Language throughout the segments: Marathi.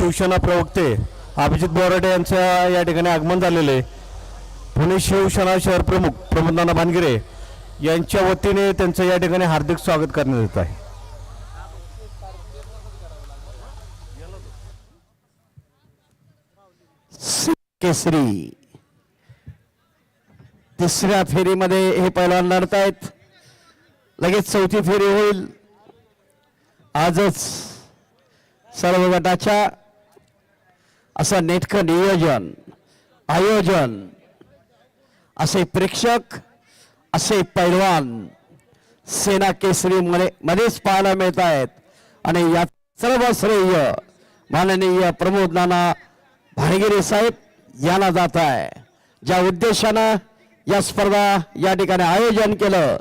शिवसेना प्रवक्ते अभिजित बोराडे यांच्या या ठिकाणी आगमन झालेले आहे. पुणे शिवसेना शहर प्रमुख प्रमोदनाना भानगिरे यांच्या वतीने त्यांचं या ठिकाणी हार्दिक स्वागत करण्यात येत आहे. केसरी. तिसऱ्या फेरीमध्ये हे पैलवान लढत आहेत. लगेच चौथी फेरी होईल. आजच सर्व गटाच्या असं नेटकं नियोजन आयोजन असे प्रेक्षक असे पैलवान सेना केसरी मध्ये मध्येच पाहायला मिळत आहेत आणि या सर्व श्रेय माननीय प्रमोद नाना भानगिरे साहेब यांना जात आहे. ज्या उद्देशानं या स्पर्धा या ठिकाणी आयोजन केलं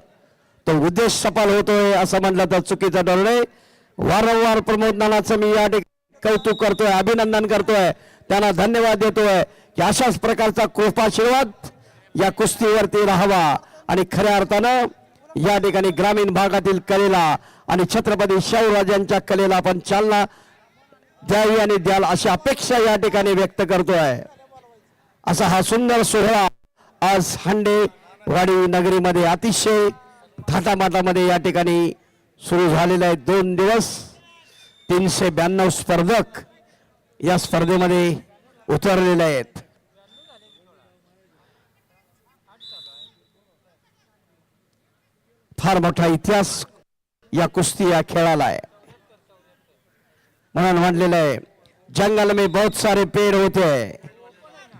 तो उद्देश सफल होतोय असं म्हटलं तर चुकीचं ठरलंय वारंवार प्रमोद नानाचं मी या ठिकाणी कौतुक करतोय अभिनंदन करतोय. त्यांना धन्यवाद देतोय की अशाच प्रकारचा कृपाशीर्वाद या कुस्तीवरती राहावा. आणि खऱ्या अर्थानं या ठिकाणी ग्रामीण भागातील कलेला आणि छत्रपती शाहूराजांच्या कलेला आपण चालना द्यावी आणि द्याल अशी अपेक्षा या ठिकाणी व्यक्त करतोय. असा हा सुंदर सोहळा आज हांडेवाडी नगरीमध्ये अतिशय थाटामाटामध्ये या ठिकाणी सुरू झालेला आहे. दोन दिवस तीनशे ब्याण्णव स्पर्धक या स्पर्धेमध्ये उतरलेले आहेत. फार मोठा इतिहास या कुस्ती या खेळाला आहे. म्हणून म्हणलेलं आहे जंगल में बहुत सारे पेड़ होते हैं.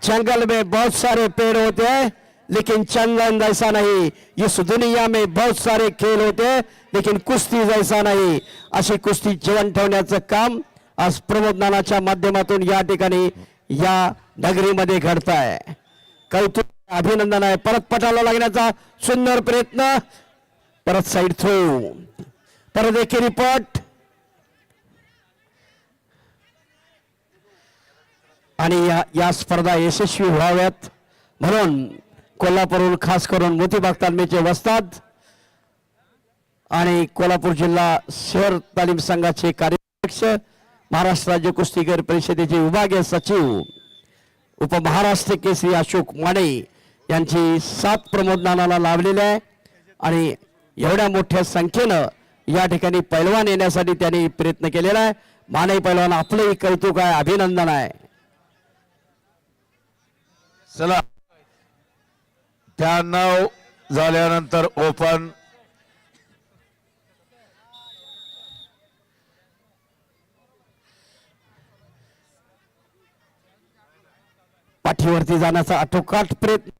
जंगल में बहुत सारे पेड़ होते हैं लेकिन चंदन जैसा नहीं. इस दुनिया में बहुत सारे खेल होते हैं लेकिन कुस्ती जैसा नाही. अशी कुस्ती जीवन ठेवण्याचं काम आज प्रबोधनाच्या माध्यमातून या ठिकाणी या नगरीमध्ये घडत आहे कौतुक अभिनंदन आहे. परत पटाला लागण्याचा सुंदर प्रयत्न. परत साईड थ्रू परत एकेरी पट आणि या या स्पर्धा यशस्वी व्हाव्यात. म्हणून कोल्हापूरहून खास करून मोतीबाग तालमीचे वसतात आणि कोल्हापूर जिल्हा शहर तालीम संघाचे कार्याध्यक्ष महाराष्ट्र राज्य कुस्तीगीर परिषदेचे विभागीय सचिव उपमहाराष्ट्र केसरी अशोक माने यांची सात प्रमोदनाला लावलेली आहे. आणि एवढ्या मोठ्या संख्येनं या ठिकाणी पैलवान येण्यासाठी त्यांनी प्रयत्न केलेला आहे. माने पैलवान आपलंही कौतुक आहे अभिनंदन आहे. चला. त्या नाव झाल्यानंतर ओपन पाठीवरती जाण्याचा आटोकाट प्रयत्न.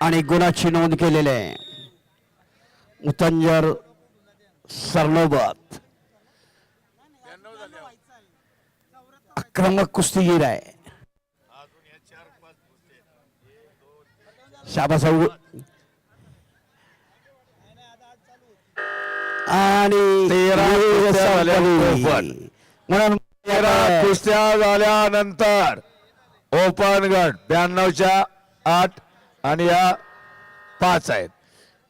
आणि गुणाची नोंद केलेली आहे. मुतंजर सरनोबत आक्रमक कुस्तीगीर आहे. शाबासाहेब आणि तेरा. म्हणून तेरा कुस्त्या झाल्यानंतर ओपन गट ब्याण्णवच्या आठ आणि या पाच आहेत.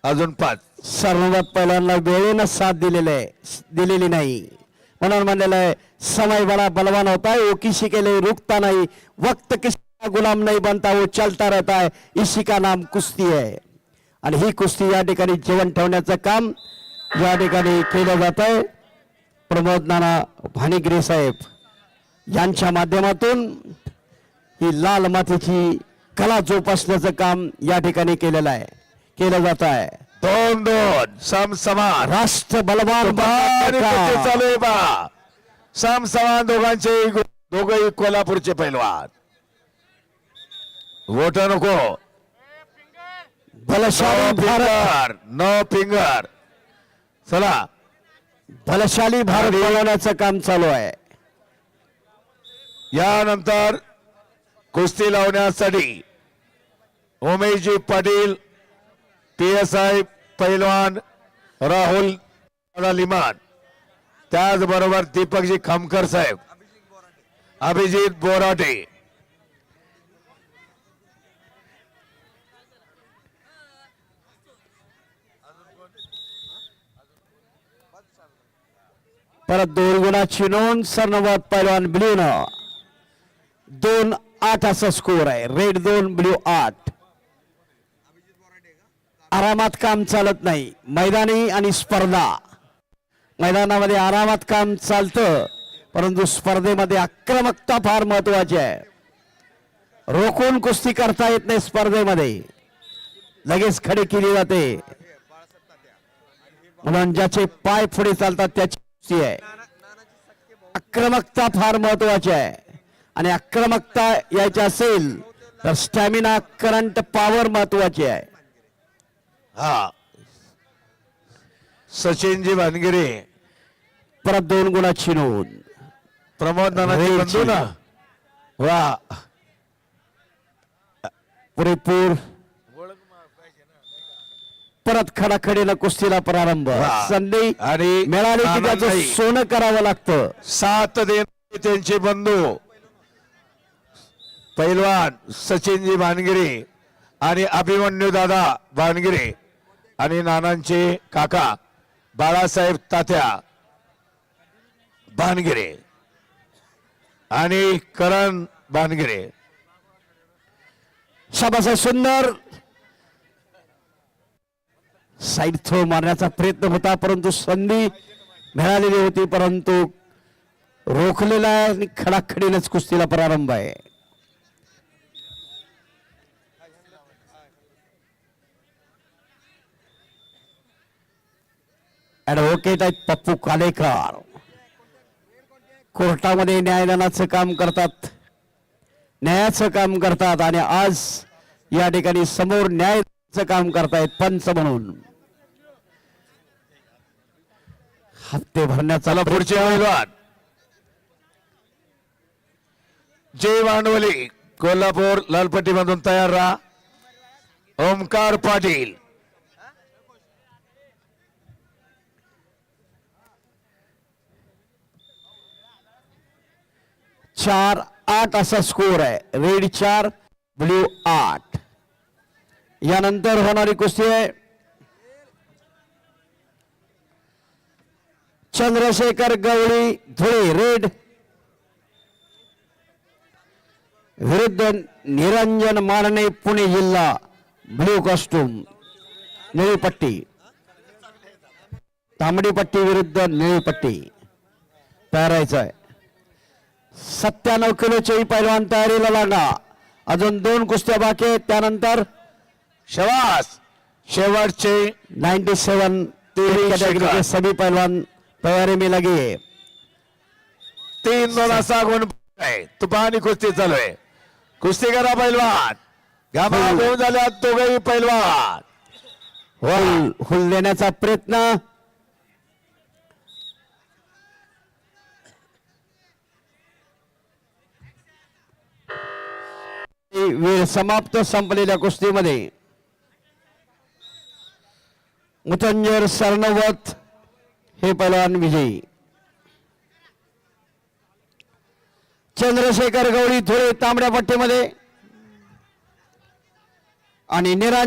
अजून पाच. सर्वात पहिल्यांदा वेळेनं साथ दिलेले आहे. दिलेली नाही. म्हणून म्हणलेलं आहे समय बडा बलवान होता है वो किसी के लिए रुकता नहीं. वक्त किसी का गुलाम नहीं बनता वो चलता रहता है. इसी का नाम कुस्ती है. आणि ही कुस्ती या ठिकाणी जेवण ठेवण्याचं काम या ठिकाणी केलं जात आहे. प्रमोद नाना भानिगिरे साहेब यांच्या माध्यमातून ही लाल मातीची कला जोपासण्याचं काम या ठिकाणी केलेलं आहे केलं जात आहे. दोन दोन सम समान. राष्ट्र बलवान. चालू आहे बा. सम समान दोघांचे दोघही कोल्हापूरचे पैलवान. वोट नको. बलशाली नो भारत. फिंगर नो फिंगर चला. बलशाली भारत बनवण्याचं काम चालू आहे. यानंतर कुस्ती लावण्यासाठी Umeshji Patil P S I पैलवान राहुल लिमान त्याचबरोबर दीपकजी खामकर साहेब अभिजित बोराटे परत दोन गुणाची नोंद सरनवत पैलवान न दोन आठ असा स्कोर आहे रेड दोन ब्ल्यू आठ आरामात काम चालत नाही मैदानी आणि स्पर्धा मैदानामध्ये आरामात काम चालतं परंतु स्पर्धेमध्ये आक्रमकता फार महत्वाची आहे रोखून कुस्ती करता येत नाही स्पर्धेमध्ये लगेच खडे केली जाते म्हणून ज्याचे पाय पुढे चालतात त्याची कुस्ती आहे. आक्रमकता फार महत्वाची आहे. आणि आक्रमकता यायची असेल तर स्टॅमिना करंट पॉवर महत्वाची आहे. हा. सचिनजी भानगिरे परत दोन गुणाची नोंद प्रमोद नानाचे रेची. बंधू ना. वा. पुरेपूर. परत खडाखडीला कुस्तीला प्रारंभ. संधी आणि मिळाली की त्याचं. सोनं करावं लागतं साथ देणारे त्यांचे बंधू पैलवान सचिनजी भानगिरे आणि अभिमन्यू दादा भानगिरे आणि नानांचे काका बाळासाहेब तात्या भानगिरे आणि करण भानगिरे शाबासा सुंदर साईड थ्रो मारण्याचा प्रयत्न होता परंतु संधी मिळालेली होती परंतु रोखलेला आहे आणि खडाखडीनेच कुस्तीला प्रारंभ आहे. ऍडव्होकेट आहेत पप्पू कालेकर. कोर्टामध्ये न्यायदानाचं काम करतात. न्यायाचं काम करतात आणि आज या ठिकाणी समोर न्यायाचं काम करतायत पंच म्हणून. हप्ते भरण्याचा चला पुढचे पैलवान जय भांडवली कोल्हापूर लालपट्टी मधून तयार राहा. ओमकार पाटील. चार आठ असा स्कोर आहे. रेड चार ब्ल्यू आठ. यानंतर होणारी कुस्ती आहे. चंद्रशेखर गवळी धुळे रेड. विरुद्ध निरंजन मारणे पुणे जिल्हा. Blue costume. निळी पट्टी. तांबडी पट्टी विरुद्ध निळी पट्टी. तयारायचं आहे सत्त्याण्णव किलोचे पैलवान तयारीला लागा. अजून दोन कुस्त्या बाकी आहेत. त्यानंतर शवास. शेवटचे नाइन्टी सेवन सभी पहलवान तैयारी में लगे. हैं तीन दोन असा गुण आहे. तुपानी कुस्ती चालू आहे. कुस्ती करा पैलवान. घामा होऊन झाल्यात दोघही पैलवान. हुल हुल देण्याचा प्रयत्न. वेळ समाप्त संपलेल्या कुस्तीमध्ये. मुतंजर सरनवत. हे पलवान विजयी. चंद्रशेखर गवळी थोडे तांबड्या पट्टीमध्ये. आणि निरांजन